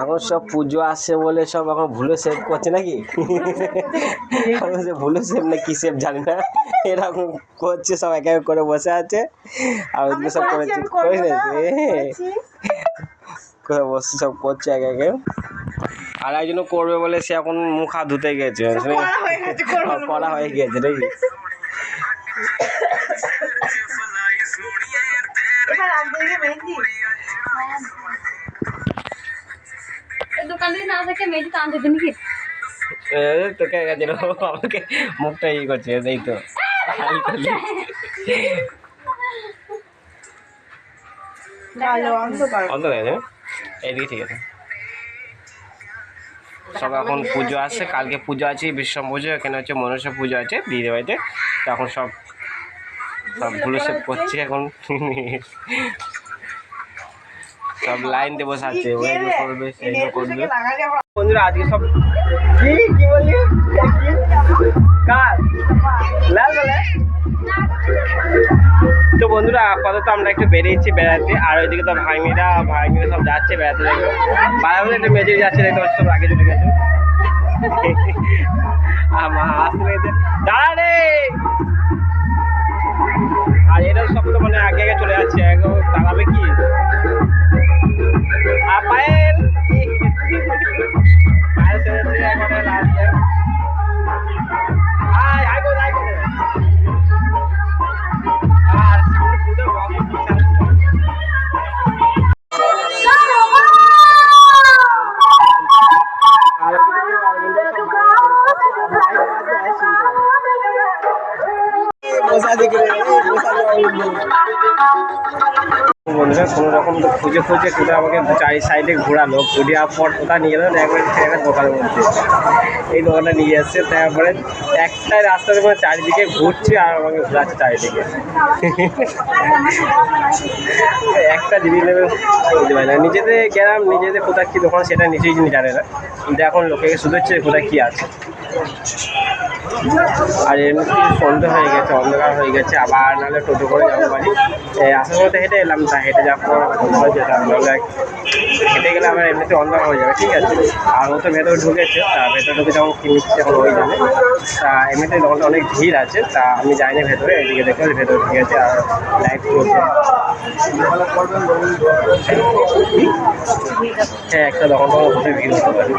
এখন সব পুজো আসছে বলে সব এখন ভুলো সেভ করছে নাকি? ভুলো সেভ না কি সেভ জানি না। এরকম করছে সব এক এক করে বসে আছে। আর ওইদিকে সব করেছে করে বসে সব করছে এক একে। আর একজন করবে বলে সে এখন মুখ হাত ধুতে গেছে করা হয়ে গেছে, করা হয়ে গেছে নাকি? তোকে আমাকে মুখটা করছে তো। হয়ে? গেছে এইদিকে ঠিক আছে। সব এখন পুজো আসছে কালকে পুজো আছে বিশ্বম পুজো এখানে হচ্ছে মনসা পুজো আছে দিদি বাড়িতে তখন সব সব ভুলো সব করছে এখন। সব লাইন দিয়ে বসে আছে করবে সেইগুলো করবে। বন্ধুরা আজকে সব কি কি বললি? কার? লাল বলে? তো বন্ধুরা আপাতত আমরা একটু বেরিয়েছি বেড়াতে আর ওইদিকে তো ভাঙিরা ভাঙিরা সব যাচ্ছে বেড়াতে দেখো। বারাবলে একটা মেজে যাচ্ছে দেখতে পাচ্ছি সব আগে চলে গেছে। আমার আসতে লেগেছে দাঁড়া রে! আর এরা সব তো মানে আগে আগে চলে যাচ্ছে একদম বন্ধুরা কোনো রকম তো খুঁজে খুঁজে কোথাও আমাকে চারি সাইডে ঘোরালো ঘুরিয়ে পর কোথাও নিয়ে গেলো একবার একটা দোকানের মধ্যে। এই দোকানটা নিয়ে এসছে, তারপরে একটাই রাস্তার উপরে চারিদিকে ঘুরছে আর আমাকে ঘোরাচ্ছে চারিদিকে। একটা জিনিস নেবে বুঝতে পারি না। নিজেদের গেলাম, নিজেদের কোথায় কী দোকান সেটা নিজেই জানে না। কিন্তু এখন লোকে শুধু হচ্ছে কোথায় কী আছে। আর এমনি সন্ধ্যে হয়ে গেছে, অন্ধকার হয়ে গেছে, আবার নাহলে টোটো করে যাব বাড়ি। আসার সময় তো হেঁটে এলাম, তা হেঁটে যাওয়ার পর যেতাম। নাহলে হেঁটে গেলে আবার এমনিতে অন্ধকার হয়ে যাবে, ঠিক আছে? আর ও তো ভেতরে ঢুকেছে, তা ভেতরে ঢুকে যখন নিচ্ছে এখন ওই যাবে। তা এমনিতে দোকানটা অনেক ভিড় আছে, তা আমি যাইনি ভেতরে, এদিকে পাচ্ছি ভেতরে ঢুকে আছে আর লাইট চলছে হ্যাঁ একটা দোকান ভিড় হতে পারে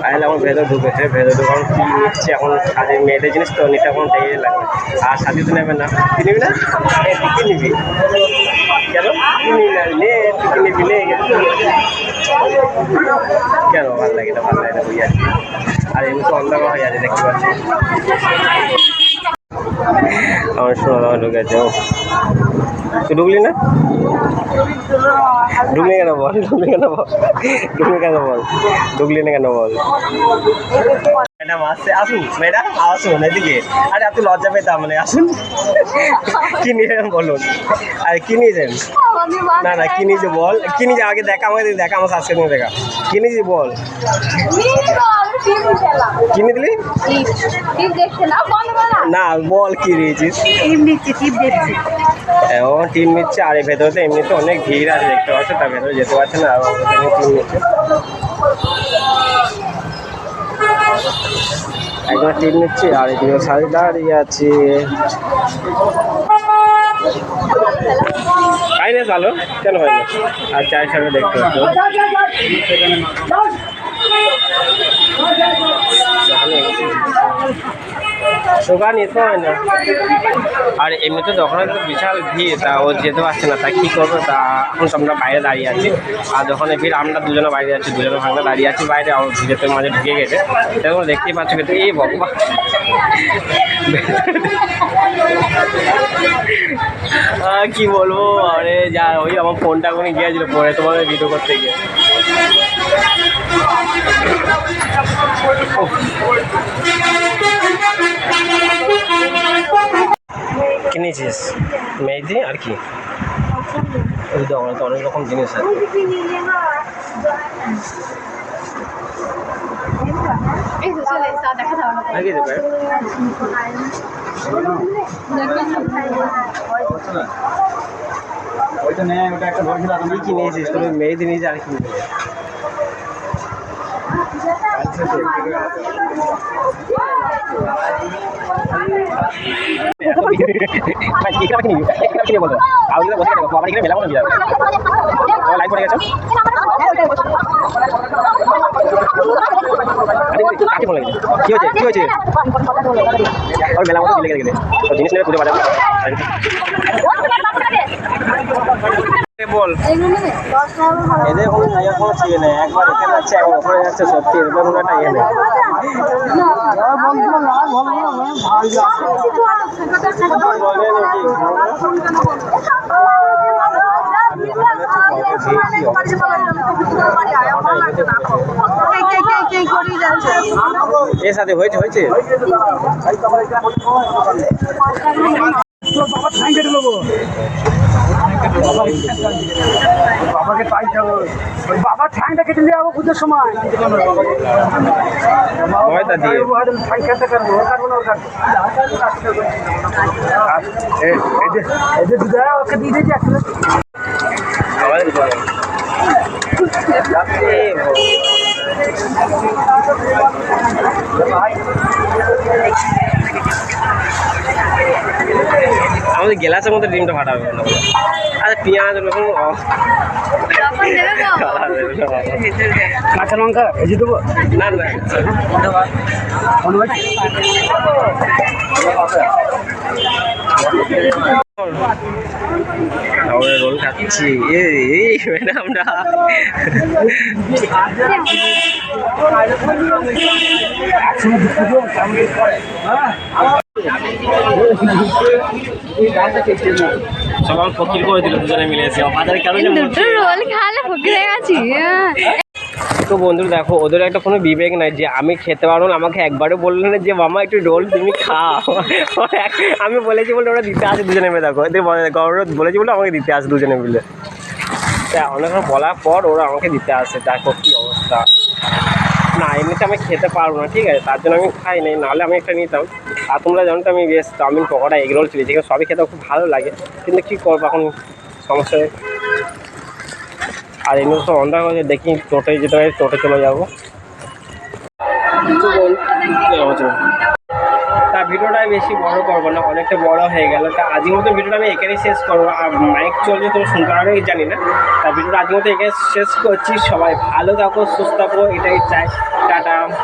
পায়েল এখন ভেতর ঢুকেছে, ভেতর দোকান কি নিচ্ছে? এখন কাজের মেয়েদের জিনিস তো নিতে এখন দেরি লাগবে আর সাথে তো নেবে না। তুই নিবি না? তুই কি নিবি। কেন? তুই না নে তুই কি নিবি। নে কেন? ভালো লাগে না, ভালো লাগে না আর এমনি তো অন্ধকার হয়ে আছে দেখতে পাচ্ছি। আমার শোনা দাওয়া ঢুকেছে ও তুই ঢুকলি না? ঢুকলি কেন বল? ঢুকলি কেন বল? ঢুকলি কেন বল? ঢুকলি না কেন বল? ম্যাডাম আসছে আসুন ম্যাডাম আসুন এদিকে। আরে আপনি লজ্জা পেতাম মানে আসুন। কি নিয়েছেন বলুন? আরে কি নিয়েছেন না না কি নিয়েছে বল? কি নিয়েছে আগে দেখা আমাকে দেখা আমার সাবস্ক্রাইব করে দেখা কি নিয়েছি বল? কিনে দিলি? না, বল কি দিচ্ছি ও টিম নিচ্ছে, আর এই ভেতরে তো এমনিতে অনেক ভিড় আছে, দেখতে পাচ্ছ, তার ভেতরে যেতে পারছে না, আর টিম নিচ্ছে। একজন টিম নিচ্ছে, আর এদিকে সারি দাঁড়িয়ে আছে। না চালো কেন হয় না আর চায়ের সামনে দেখতে পাচ্ছ। যেতে হয় না। আর এমনিতে দোকানে তো বিশাল ভিড়, তা ও যেতে পারছে না, তা কী করব? তা এখন তো আমরা বাইরে দাঁড়িয়ে আছি। আর দোকানে ভিড়, আমরা দুজনে বাইরে আছি দুজনে ভাঙলে দাঁড়িয়ে আছি, বাইরে আর ভিড়ের মাঝে ঢুকে গেছে। দেখুন, দেখতেই পাচ্ছ কিন্তু এই ভগবান। কি বলব? আরে, যা, ওই আমার ফোনটা কোনো গিয়েছিল, পরে তোমাদের ভিডিও করতে গিয়ে। কিনেছিস মেহেদি আর কি? ওই দোকানে তো অনেক রকম জিনিস আছে। ওইটা নেই ওটা একটা ধরেছিল কি কি তুমি মেয়েদের নিয়েছি আর কিনবি? কি খাবার বলো? কাউকে তো বসে থাকো, তো এখানে মেলা দিয়ে যাবে। তোমার লাইট পড়ে গেছে? কাকে? কি হয়েছে? কি হয়েছে? ওর মেলা মতো লেগে গেলে। জিনিস নেবে পুজো বাজার। যাচ্ছে সত্যি ইয়ে এর সাথে হয়েছে হয়েছে? বাবাকে তাই যাব ওই বাবা ঠ্যাংটা কেটে নিয়ে যাব পুজোর সময়। ঠ্যাং খেতে পারব ওর কাটবো না ওর কাটবো। আর এই এই যে এই যে দুধ ওকে দিয়ে দিয়েছি একটা আমাদের দিতে হবে। এ বাবা। আমাদের গ্লাসের মধ্যে ডিমটা ফাটা হবে না আরে পেঁয়াজ রসুন। কাঁচা লঙ্কা ভেজে দেবো? না না। মনে আমরা রোল খাচ্ছি। এই এই ম্যাডামরা। একসঙ্গে পুজো কেমন করে সব আমার ফকির করে দিল দুজনে মিলে এসে। বাজারে কেন দুটো রোল খালে ফকির হয়ে গেছি। তো বন্ধু দেখো ওদের একটা কোনো বিবেক নাই যে আমি খেতে পারব না আমাকে একবারও বলল না যে মামা একটু রোল তুমি খাও। আমি বলেছি বলে ওরা দিতে আসে দুজনে মিলে দেখো। এদের গৌরব বলেছি বলে আমাকে দিতে আসে দুজনে মিলে। তা অনেকক্ষণ বলার পর ওরা আমাকে দিতে আসে। দেখো কী অবস্থা। এমনিতে আমি খেতে পারব না ঠিক আছে? তার জন্য আমি খাই নাই নাহলে আমি একটা নিতাম। আর তোমরা জানো তো আমি বেশ chowmein pakora egg roll chilli chicken সবই খেতে খুব ভালো লাগে। কিন্তু কী করব এখন? সমস্যা আর এমনি তো অন্ধকার হয়েছে দেখি টোটোয় যেতে পারি টোটো চলে যাব। তা ভিডিওটা বেশি বড় করব না অনেকটা বড় হয়ে গেল। তা আজকের মতো ভিডিওটা আমি এখানেই শেষ করব। আর মাইক চলছে তো শুনতে পারবে জানি না। তা ভিডিওটা আজকের মতো এখানে শেষ করছি। সবাই ভালো থাকো সুস্থ থাকো এটাই চাই। টাটা